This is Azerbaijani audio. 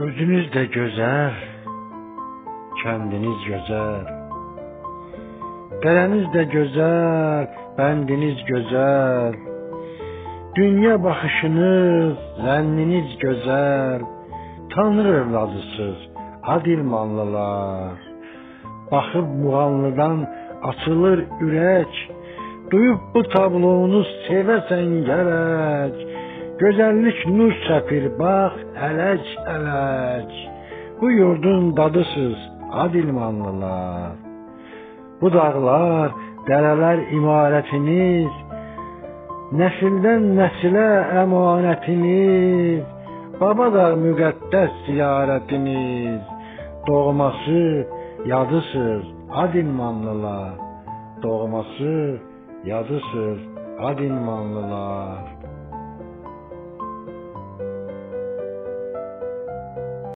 Özünüz də gözəl, kəndiniz gözəl. Dərəniz də gözəl, bəndiniz gözəl. Dünya baxışınız, zənniniz gözəl. Tanrı övladısız, adilmanlılar. Baxıb muğanlıdan açılır ürək. Duyub bu tablonu sevəsən gərək. Gözəllik nur səpir, bax, ələk, ələk. Bu yurdun dadısız, adilmanlılar. Bu dağlar, dərələr imarətiniz, nəsildən nəsilə əmanətiniz, babada müqəddəs ziyarətiniz, doğması yadısız, adilmanlılar. Doğması yadısız, adilmanlılar.